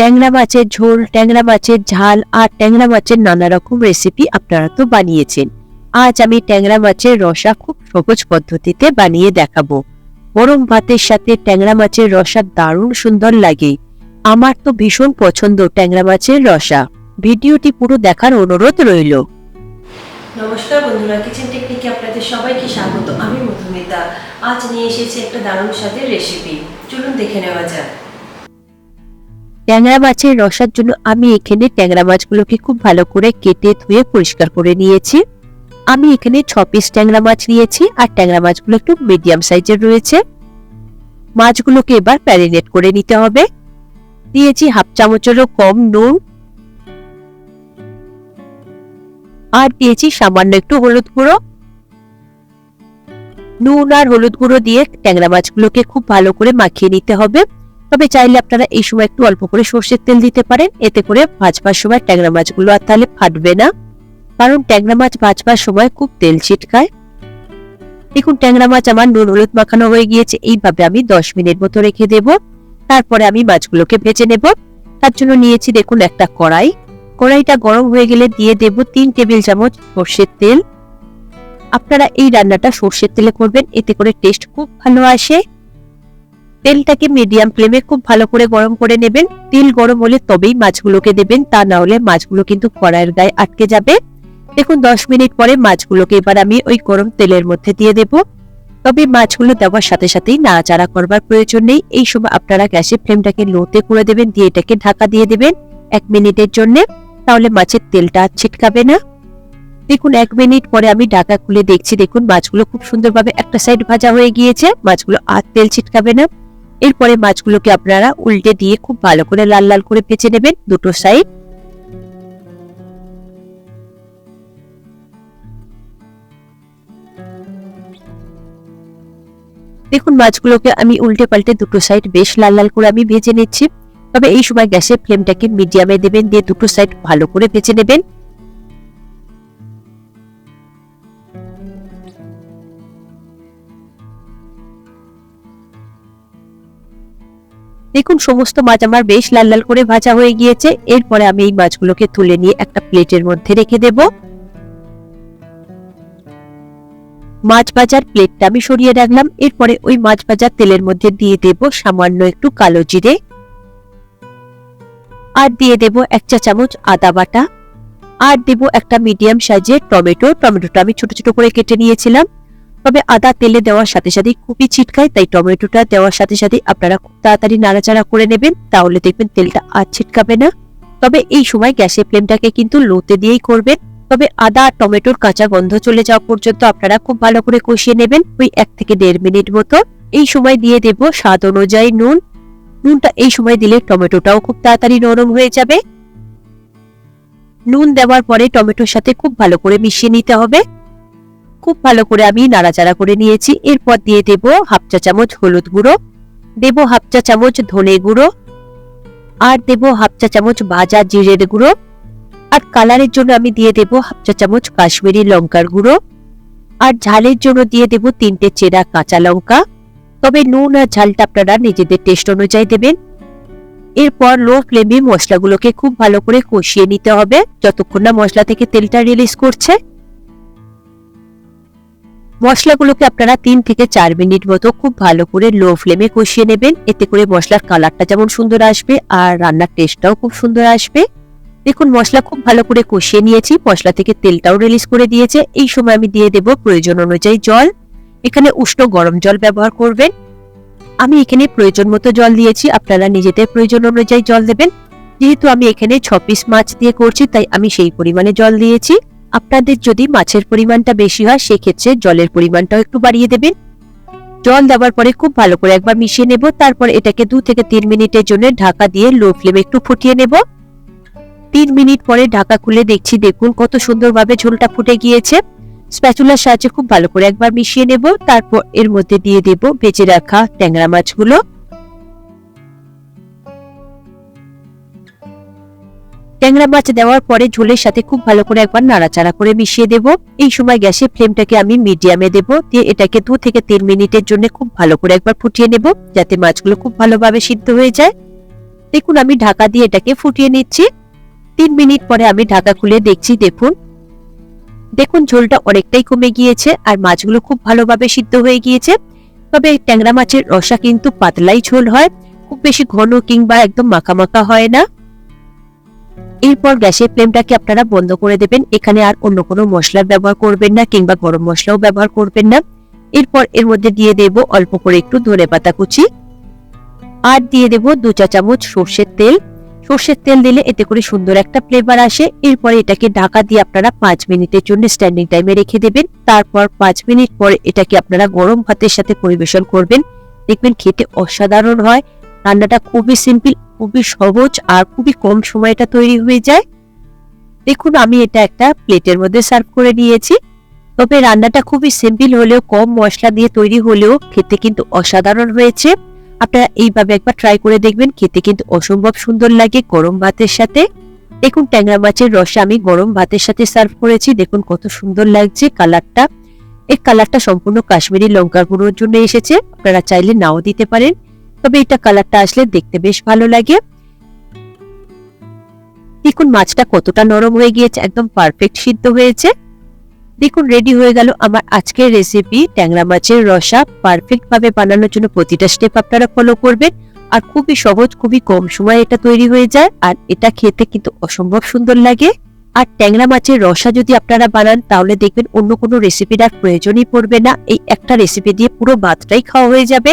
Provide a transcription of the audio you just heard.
ট্যাংরা মাছের ঝোল, ট্যাংরা মাছের ঝাল আর ট্যাংরা মাছের নানা রকম রেসিপি আপনারা তো বানিয়েছেন। আজ আমি ট্যাংরা মাছের রসা খুব সহজ পদ্ধতিতে বানিয়ে দেখাবো। গরম ভাতের সাথে ট্যাংরা মাছের রসা দারুণ সুন্দর লাগে। আমার তো ভীষণ পছন্দ ট্যাংরা মাছের রসা। ভিডিওটি পুরো দেখার অনুরোধ রইল। নমস্কার বন্ধুরা কিচেন টেকনিকে আপনাদের সবাইকে স্বাগত। আমি মধুমিতা। আজ নিয়ে এসেছি একটা দারুণ স্বাদের রেসিপি চলুন দেখে নেওয়া যাক। ট্যাংরা মাছের রসার জন্য আমি এখানে ট্যাংরা মাছগুলোকে খুব ভালো করে কেটে ধুয়ে পরিষ্কার করে নিয়েছি। আমি এখানে ছ পিস ট্যাংরা মাছ নিয়েছি আর ট্যাংরা মাছগুলো একটু মিডিয়াম সাইজের রয়েছে। মাছগুলোকে এবার প্যারিনেট করে নিতে হবে। দিয়েছি হাফ চামচেরও কম নুন। আর দিয়েছি সামান্য একটু হলুদ গুঁড়ো। নুন আর হলুদ গুঁড়ো দিয়ে ট্যাংরা মাছগুলোকে খুব ভালো করে মাখিয়ে নিতে হবে। তবে চাইলে আপনারা এই সময় একটু অল্প করে সর্ষের তেল দিতে পারেন। এতে করে ভাজবার সময় ট্যাংরা মাছগুলো আর তাহলে ফাটবে না। কারণ ট্যাংরা মাছ ভাজবার সময় খুব তেল ছিটকায়। দেখুন, ট্যাংরা মাছ আমার নুন হলুদ মাখানো হয়ে গিয়েছে। এইভাবে আমি দশ মিনিট মতো রেখে দেব। তারপরে আমি মাছগুলোকে ভেজে নেব। তার জন্য নিয়েছি, দেখুন, একটা কড়াই। কড়াইটা গরম হয়ে গেলে দিয়ে দেব তিন টেবিল চামচ সর্ষের তেল। আপনারা এই রান্নাটা সর্ষের তেলে করবেন। এতে করে টেস্ট খুব ভালো আসে। তেলটাকে মিডিয়াম ফ্লেমে খুব ভালো করে গরম করে নেবেন। তেল গরম হলে তবেই মাছগুলোকে দেবেন, তা না হলে মাছগুলো কিন্তু কড়াইয়ের গায়ে আটকে যাবে। দেখুন, দশ মিনিট পরে মাছগুলোকে এবার আমি ওই গরম তেলের মধ্যে দিয়ে দেব। তবে মাছগুলো দেওয়ার সাথে সাথেই নাড়াচাড়া করবার প্রয়োজন নেই। এই সময় আপনারা গ্যাসের ফ্লেমটাকে লোতে করে দেবেন, দিয়ে এটাকে ঢাকা দিয়ে দেবেন এক মিনিটের জন্য। তাহলে মাছের তেলটা ছিটকাবে না। দেখুন, এক মিনিট পরে আমি ঢাকা খুলে দেখছি, দেখুন মাছগুলো খুব সুন্দরভাবে একটা সাইড ভাজা হয়ে গিয়েছে। মাছগুলো আর তেল ছিটকাবে না। এরপরে মাছগুলোকে আপনারা উল্টে দিয়ে খুব ভালো করে লাল লাল করে ভেজে নেবেন দুটো সাইড দেখুন, মাছগুলোকে আমি উল্টে পাল্টে দুটো সাইড বেশ লাল লাল করে আমি ভেজে নিচ্ছি। তবে এই সময় গ্যাসের ফ্লেমটাকে মিডিয়ামে দেবেন, দিয়ে দুটো সাইড ভালো করে ভেজে নেবেন। দেখুন, সমস্ত মাছ আমার বেশ লাল লাল করে ভাজা হয়ে গিয়েছে। এরপরে আমি এই মাছগুলোকে তুলে নিয়ে একটা প্লেটের মধ্যে রেখে দেব। মাছ ভাজার প্লেটটা আমি সরিয়ে রাখলাম। এরপরে ওই মাছ ভাজার তেলের মধ্যে দিয়ে দেব সামান্য একটু কালো জিরে। আর দিয়ে দেব এক চা চামচ আদা বাটা। আর দেব একটা মিডিয়াম সাইজের টমেটো। টমেটোটা আমি ছোট ছোট করে কেটে নিয়েছিলাম। তবে আদা তেলে দেওয়ার সাথে সাথে খুবই ছিটকায়, তাই টমেটোটা দেওয়ার সাথে সাথে আপনারা খুব তাড়াতাড়ি নাড়াচাড়া করে নেবেন, তাহলে দেখবেন তেলটা আর ছিটকাবে না। তবে এই সময় গ্যাসের ফ্লেমটাকে কিন্তু লোতে দিয়েই করবেন। তবে আদা আর টমেটোর কাঁচা গন্ধ চলে যাওয়া পর্যন্ত আপনারা খুব ভালো করে কষিয়ে নেবেন ওই এক থেকে দেড় মিনিট মতো। এই সময় দিয়ে দেব স্বাদ অনুযায়ী নুন। নুনটা এই সময় দিলে টমেটোটাও খুব তাড়াতাড়ি নরম হয়ে যাবে। নুন দেওয়ার পরে টমেটোর সাথে খুব ভালো করে মিশিয়ে নিতে হবে। খুব ভালো করে আমি নাড়াচাড়া করে নিয়েছি। এরপর দিয়ে দেব হাফ চা চামচ হলুদ গুঁড়ো, দেব হাফ চা চামচ ধনে গুঁড়ো, আর দেব হাফ চা চামচ ভাজা জিরের গুঁড়ো। আর কালারের জন্য আমি দিয়ে দেব হাফ চা চামচ কাশ্মীরি লঙ্কার গুঁড়ো। আর ঝালের জন্য দিয়ে দেব তিনটে চেরা কাঁচা লঙ্কা। তবে নুন আর ঝালটা আপনারা নিজেদের টেস্ট অনুযায়ী দেবেন। এরপর লো ফ্লেমে মশলাগুলোকে খুব ভালো করে কষিয়ে নিতে হবে, যতক্ষণ না মশলা থেকে তেলটা রিলিজ করছে। মশলাগুলোকে আপনারা তিন থেকে চার মিনিট মতো খুব ভালো করে লো ফ্লেমে কষিয়ে নেবেন। এতে করে মশলার কালারটা যেমন সুন্দর আসবে আর রান্নার টেস্টটাও খুব সুন্দর আসবে। দেখুন, মশলা খুব ভালো করে কষিয়ে নিয়েছি। মশলা থেকে তেলটাও রিলিজ করে দিয়েছে। এই সময় আমি দিয়ে দেব প্রয়োজন অনুযায়ী জল। এখানে উষ্ণ গরম জল ব্যবহার করবেন। আমি এখানে প্রয়োজন মতো জল দিয়েছি। আপনারা নিজেদের প্রয়োজন অনুযায়ী জল দেবেন। যেহেতু আমি এখানে ছ পিস মাছ দিয়ে করছি, তাই আমি সেই পরিমাণে জল দিয়েছি। আপনাদের যদি মাছের পরিমাণটা বেশি হয়, সেক্ষেত্রে জলের পরিমাণটাও একটু বাড়িয়ে দেবেন। জল দেওয়ার পরে খুব ভালো করে একবার মিশিয়ে নেব। তারপর এটাকে দু থেকে তিন মিনিটের জন্য ঢাকা দিয়ে লো ফ্লেমে একটু ফুটিয়ে নেব। তিন মিনিট পরে ঢাকা খুলে দেখছি, দেখুন কত সুন্দরভাবে ঝোলটা ফুটে গিয়েছে। স্প্যাচুলার সাহায্যে খুব ভালো করে একবার মিশিয়ে নেব। তারপর এর মধ্যে দিয়ে দেব ভেজে রাখা ট্যাংরা মাছগুলো। ট্যাংরা মাছ দেওয়ার পরে ঝোলের সাথে খুব ভালো করে একবার নাড়াচাড়া করে মিশিয়ে দেব। এই সময় গ্যাসের ফ্লেমটাকে আমি মিডিয়ামে দেব। দিয়ে এটাকে দু থেকে তিন মিনিটের জন্য খুব ভালো করে একবার ফুটিয়ে নেব, যাতে মাছগুলো খুব ভালোভাবে সিদ্ধ হয়ে যায়। দেখুন, আমি ঢাকা দিয়ে এটাকে ফুটিয়ে নিচ্ছি। তিন মিনিট পরে আমি ঢাকা খুলে দেখছি, দেখুন। দেখুন, ঝোলটা অনেকটাই কমে গিয়েছে আর মাছগুলো খুব ভালোভাবে সিদ্ধ হয়ে গিয়েছে। তবে ট্যাংরা মাছের রসা কিন্তু পাতলাই ঝোল হয়। খুব বেশি ঘন কিংবা একদম মাখা মাখা হয় না। এরপর গ্যাসের ফ্লেমটাকে আপনারা বন্ধ করে দেবেন। এখানে আর অন্য কোনো মশলার ব্যবহার করবেন না কিংবা গরম মশলাও ব্যবহার করবেন না। এরপর এর মধ্যে দিয়ে দেব অল্প করে একটু ধনে পাতা কুচি। আর দিয়ে দেব দু চা চামচ সর্ষের তেল। সর্ষের তেল দিলে এতে করে সুন্দর একটা ফ্লেভার আসে। এরপরে এটাকে ঢাকা দিয়ে আপনারা পাঁচ মিনিটের জন্য স্ট্যান্ডিং টাইমে রেখে দেবেন। তারপর পাঁচ মিনিট পরে এটাকে আপনারা গরম ভাতের সাথে পরিবেশন করবেন। দেখবেন খেতে অসাধারণ হয়। রান্নাটা খুবই সিম্পল খুবই সহজ আর খুবই কম সময় এটা তৈরি হয়ে যায়। দেখুন, আমি এটা একটা প্লেটের মধ্যে সার্ভ করে নিয়েছি। তবে রান্নাটা খুবই সিম্পল হলেও, কম মশলা দিয়ে তৈরি হলেও খেতে কিন্তু অসাধারণ হয়েছে। আপনারা এইভাবে একবার ট্রাই করে দেখবেন, খেতে কিন্তু অসম্ভব সুন্দর লাগে গরম ভাতের সাথে। দেখুন, ট্যাংরা মাছের রসে আমি গরম ভাতের সাথে সার্ভ করেছি। দেখুন, কত সুন্দর লাগছে কালারটা এই কালারটা সম্পূর্ণ কাশ্মীরি লঙ্কার গুঁড়োর জন্য এসেছে। আপনারা চাইলে নাও দিতে পারেন। তবে এটা কালারটা আসলে দেখতে বেশ ভালো লাগে। দেখুন, মাছটা কতটা নরম হয়ে গিয়েছে, একদম পারফেক্ট সিদ্ধ হয়েছে। দেখুন রেডি হয়ে গেল আমার আজকের রেসিপি ট্যাংরা মাছের রসা পারফেক্ট ভাবে বানানোর জন্য প্রতিটা স্টেপ আপনারা ফলো করবেন। আর খুবই সহজ, খুবই কম সময় এটা তৈরি হয়ে যায়। আর এটা খেতে কিন্তু অসম্ভব সুন্দর লাগে। আর ট্যাংরা মাছের রসা যদি আপনারা বানান, তাহলে দেখবেন অন্য কোনো রেসিপির আর প্রয়োজনই পড়বে না। এই একটা রেসিপি দিয়ে পুরো ভাতটাই খাওয়া হয়ে যাবে।